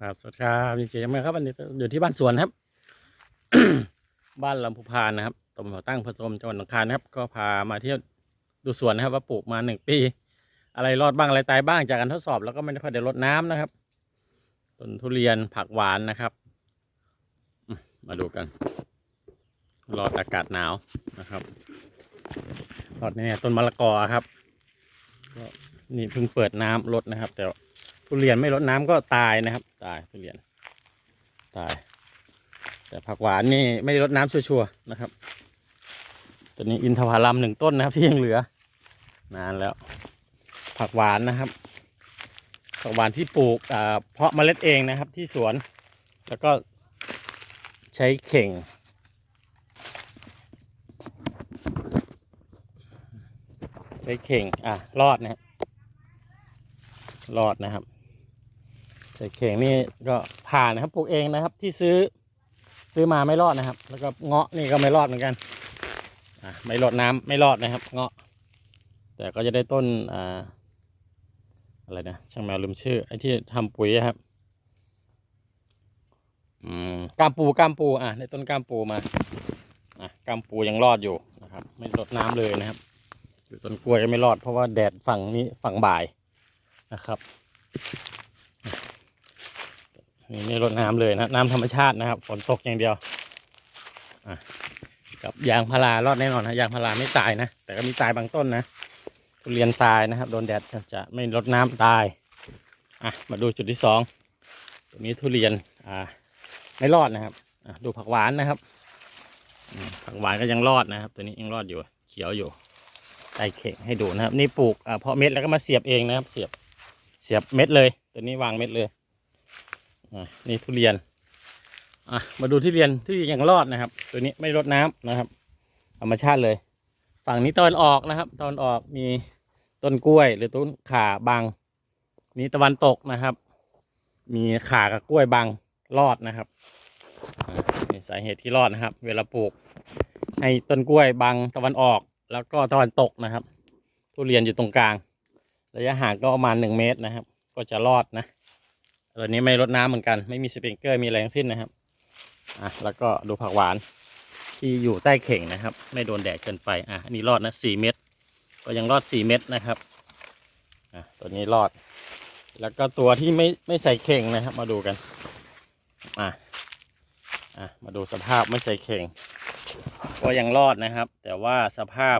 ครับสวัสดีครับดีเจยังไม่ครับวันนี้อยู่ที่บ้านสวนครับ บ้านลำพูพานนะครับตำบลหัวตั้งผสมจังหวัดหนองคายนะครับ ก็พามาเที่ยวดูสวนนะครับ ว่าปลูกมาหนึ่งปี อะไรรอดบ้างอะไรตายบ้างจากการทดสอบแล้วก็ไม่ได้ค่อยได้รดน้ำนะครับต้นทุเรียนผักหวานนะครับ มาดูกัน รอดอากาศหนาวนะครับรอดเนี่ยต้นมะละกอครับก็นี่เพิ่งเปิดน้ำรดนะครับ แต่ ทุเรียนไม่รดน้ำก็ตายนะครับ ตายทุเรียนตาย แต่ผักหวานนี่ไม่ได้รดน้ำชัวร์นะครับตัวนี้อินทผลัมหนึ่งต้นนะครับที่ยังเหลือ นานแล้ว ผักหวานนะครับผักหวานที่ปลูกอ่าเพาะเมล็ดเองนะครับที่สวน แล้วก็ใช้เข่งใช้เข่ง อะ รอดนะครับรอดนะครับ ใส่เข่งนี่ก็ผ่านนะครับปลูกเองนะครับที่ซื้อซื้อมาไม่รอดนะครับ แล้วก็เงาะนี่ก็ไม่รอดเหมือนกันไม่รดน้ำไม่รอดนะครับ เงาะ แต่ก็จะได้ต้นอ่าอะไรนะช่างแมวลืมชื่อไอ้ที่ทำปุ๋ยอะครับอืมกามปูกามปูอะในต้นกามปูมาอะกามปูยังรอดอยู่นะครับ ไม่รดน้ำเลยนะครับอยู่ต้นกล้วยก็ไม่รอดเพราะว่าแดดฝั่งนี้ฝั่งบ่ายนะครับ นี่ไม่รดน้ำเลยนะน้ำธรรมชาตินะครับ ฝนตกอย่างเดียวกับยางพารารอดแน่นอนนะยางพาราไม่ตายนะ แต่ก็มีตายบางต้นนะทุเรียนตายนะครับ โดนแดดจะไม่รดน้ำตายอะมาดูจุดที่สองตรงนี้ทุเรียนอ่าไม่รอดนะครับดูผักหวานนะครับผักหวานก็ยังรอดนะครับ ตัวนี้ยังรอดอยู่เขียวอยู่ใส่เข่งให้ดูนะครับ นี่ปลูกอ่าเพาะเม็ดแล้วก็มาเสียบเองนะครับ เสียบเสียบเม็ดเลย ตัวนี้วางเม็ดเลย นี่ทุเรียนอะมาดูทุเรียนทุเรียนยังรอดนะครับ ตัวนี้ไม่รดน้ำนะครับธรรมชาติเลย ฝั่งนี้ตะวันออกนะครับตะวันออกมีต้นกล้วย หรือต้นข่าบางนี้ตะวันตกนะครับ มีข่ากับกล้วยบางรอดนะครับนี่สาเหตุที่รอดนะครับ เวลาปลูก ให้ต้นกล้วยบางตะวันออก แล้วก็ตะวันตกนะครับ ทุเรียนอยู่ตรงกลาง ระยะห่างก็ประมาณหนึ่งเมตรนะครับ ก็จะรอดนะ ตัวนี้ไม่รดน้ำเหมือนกัน ไม่มีสปริงเกอร์มีอะไรทั้งสิ้นนะครับอะแล้วก็ดูผักหวานที่อยู่ใต้เข่งนะครับ ไม่โดนแดดเกินไปอะอันนี้รอดนะสี่เม็ดก็ยังรอดสี่เม็ดนะครับอะตัวนี้รอด แล้วก็ตัวที่ไม่ไม่ใส่เข่งนะครับ มาดูกันอะอะมาดูสภาพไม่ใส่เข่งก็ยังรอดนะครับ แต่ว่าสภาพ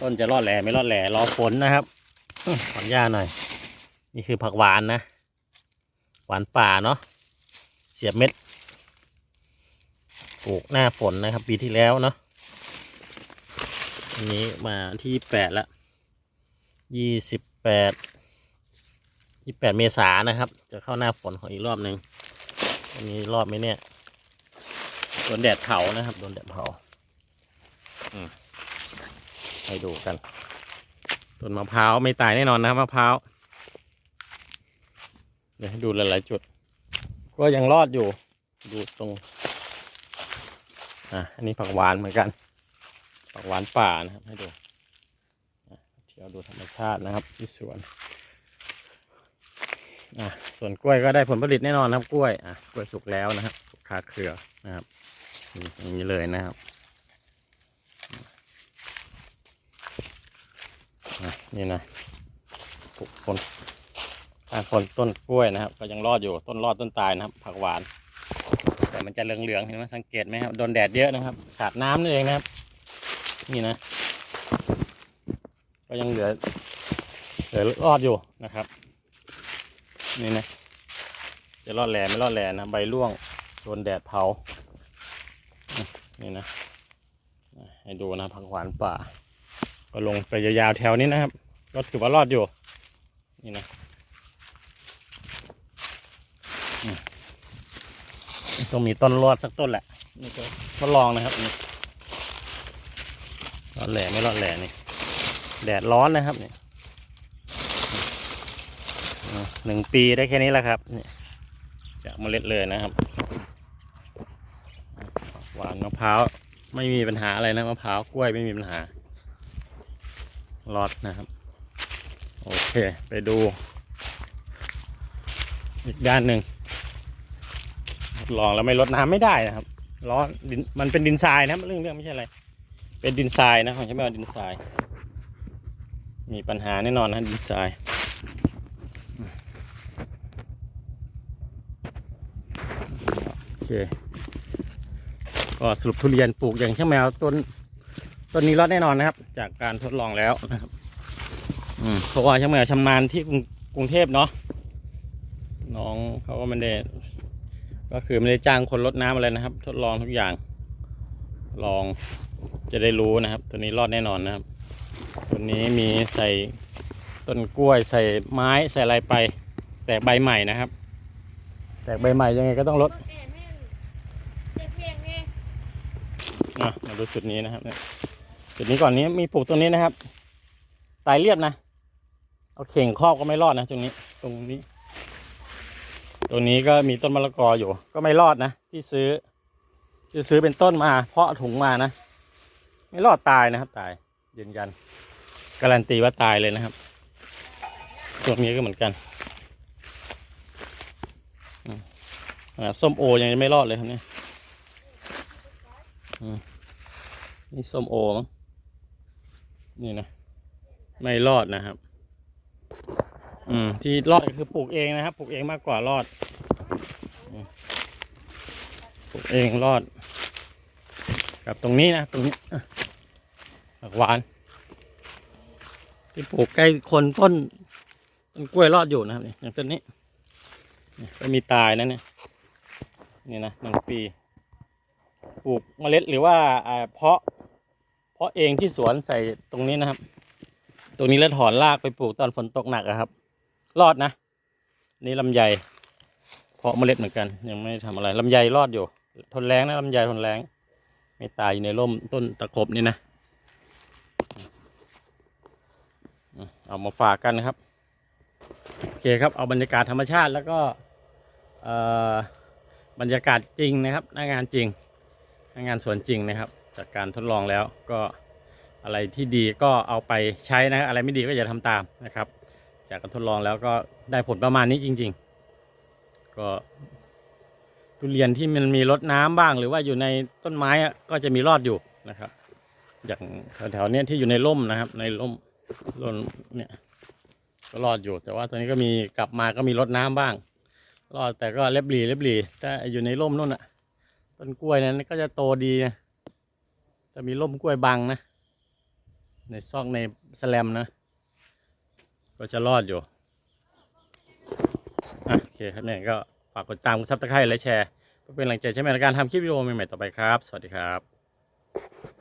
ต้นจะรอดแหล่ไม่รอดแหล่รอฝนนะครับขออนุญาตหน่อย นี่คือผักหวานนะ หวานป่าเนาะเสียบเม็ดปลูกหน้าฝนนะครับ ปีที่แล้วเนาะอันนี้มาที่แปดละยี่สิบแปดยี่แปดเมษายนนะครับ จะเข้าหน้าฝนของอีกรอบหนึ่งอันนี้รอบไหมเนี่ยโดนแดดเผานะครับโดนแดดเผาให้ดูกันต้นมะพร้าวไม่ตายแน่นอนนะครับมะพร้าว เดี๋ยวให้ดูหลายๆจุด ก็ยังรอดอยู่ ดูตรง อะ อันนี้ผักหวานเหมือนกัน ผักหวานป่านะครับ ให้ดูอะเที่ยวดูธรรมชาตินะครับ ที่สวน อะ ส่วนกล้วยก็ได้ผลผลิตแน่นอนนะครับกล้วย อะ กล้วยสุกแล้วนะครับ สุกคาเครือนะครับนี่อย่างนี้เลยนะครับอะนี่นะปลูกคนอ่า คนต้นกล้วยนะครับ ก็ยังรอดอยู่ต้นรอดต้นตายนะครับ ผักหวาน แต่มันจะเหลืองๆเห็นไหมสังเกตไหมครับโดนแดดเยอะนะครับ ขาดน้ำนี่เองนะครับ นี่นะ ก็ยังเหลือเหลือรอดอยู่นะครับ นี่นะจะรอดแหล่ไม่รอดแหล่นะใบร่วงโดนแดดเผานี่นะให้ดูนะผักหวานป่า ก็ลงไปยาวๆแถวนี้นะครับ ก็ถือว่ารอดอยู่ นี่นะอืม ต้องมีต้นรอดสักต้นแหละนี่ก็ทดลองนะครับนี่รอดแหล่ไม่รอดแหล่นี่ แดดร้อนนะครับนี่อืมหนึ่งปีได้แค่นี้แหละครับนี่จากเมล็ดเลยนะครับหวานมะพร้าวไม่มีปัญหาอะไรนะมะพร้าวกล้วยไม่มีปัญหารอดนะครับ โอเค ไปดู อีกด้านหนึ่งทด ลองแล้วไม่ลดน้ำไม่ได้นะครับร้อนดินมันเป็นดินทรายนะเรื่องเรื่องไม่ใช่อะไร เป็นดินทรายนะของใช่ไหมว่าดินทราย มีปัญหาแน่นอนนะดินทรายโอเคก็สรุปทุเรียนปลูกอย่างช่างแมวต้นต้นนี้รอดแน่นอนนะครับ จากการทดลองแล้วนะครับเพราะว่าช่างแมวชำนาญที่กรุงกรุงเทพเนาะน้องเขาก็ไม่ได้ ก็คือไม่ได้จ้างคนรดน้ำอะไรนะครับ ทดลองทุกอย่าง ลองจะได้รู้นะครับ ตัวนี้รอดแน่นอนนะครับ ตัวนี้มีใส่ต้นกล้วยใส่ไม้ใส่อะไรไป แตกใบใหม่นะครับ แตกใบใหม่ยังไงก็ต้องลดแอนแม่งเจ็บเพลงไงนะมาดูจุดนี้นะครับเนี่ยจุดนี้ก่อนนี้มีปลูกตรงนี้นะครับ ตายเรียบนะ เอาเข่งครอบก็ไม่รอดนะตรงนี้ตรงนี้ ตรงนี้ก็มีต้นมะละกออยู่ ก็ไม่รอดนะ ที่ซื้อที่ซื้อเป็นต้นมา เพาะถุงมานะ ไม่รอดตายนะครับ ตายยืนยัน การันตีว่าตายเลยนะครับ ตัวนี้ก็เหมือนกันอ่าส้มโอยังไม่รอดเลยครับเนี่ยนี่ส้มโอมั้งนี่นะ ไม่รอดนะครับ อืมที่รอดคือปลูกเองนะครับ ปลูกเองมากกว่ารอด ปลูกเองรอด กับตรงนี้นะตรงนี้ผักหวาน ที่ปลูกใกล้คนต้นต้นกล้วยรอดอยู่นะครับนี่อย่างต้นนี้ก็มีตายนะเนี่ยนี่นะหนึ่งปี ปลูกเมล็ดหรือว่าอ่าเพาะ เพาะเองที่สวนใส่ตรงนี้นะครับ ตรงนี้แล้วถอนรากไปปลูกตอนฝนตกหนักอะครับ รอดนะ นี่ลำไย เพาะเมล็ดเหมือนกัน ยังไม่ได้ทำอะไรลำไยรอดอยู่ ทนแรงนะลำไยทนแรงไม่ตายอยู่ในร่มต้นตะขบนี่นะเอามาฝากกันนะครับโอเคครับเอาบรรยากาศธรรมชาติแล้วก็บรรยากาศจริงนะครับหน้างานจริงงานสวนจริงนะครับ จากการทดลองแล้วก็อะไรที่ดีก็เอาไปใช้นะอะไรไม่ดีก็อย่าทำตามนะครับ จากการทดลองแล้วก็ได้ผลประมาณนี้จริง ๆ ก็ทุเรียนที่มันมีรดน้ำบ้าง หรือว่าอยู่ในต้นไม้ก็จะมีรอดอยู่นะครับ อย่างแถวๆนี้ที่อยู่ในร่มนะครับ ในร่มร่มเนี่ยก็รอดอยู่ แต่ว่าตอนนี้ก็มีกลับมาก็มีรดน้ำบ้าง รอดแต่ก็เล็บหลีเล็บหลีถ้าอยู่ในร่มนู่นอะต้นกล้วยนั้นก็จะโตดีนะจะมีร่มกล้วยบังนะ ในซอกในแสแลมนะ ก็จะรอดอยู่โอเคครับเนี่ยก็ฝากกดตามกดซับสไครต์และแชร์เพื่อเป็นกำลังใจใช้ในการทำคลิปวิดีโอใหม่ๆต่อไปครับ สวัสดีครับ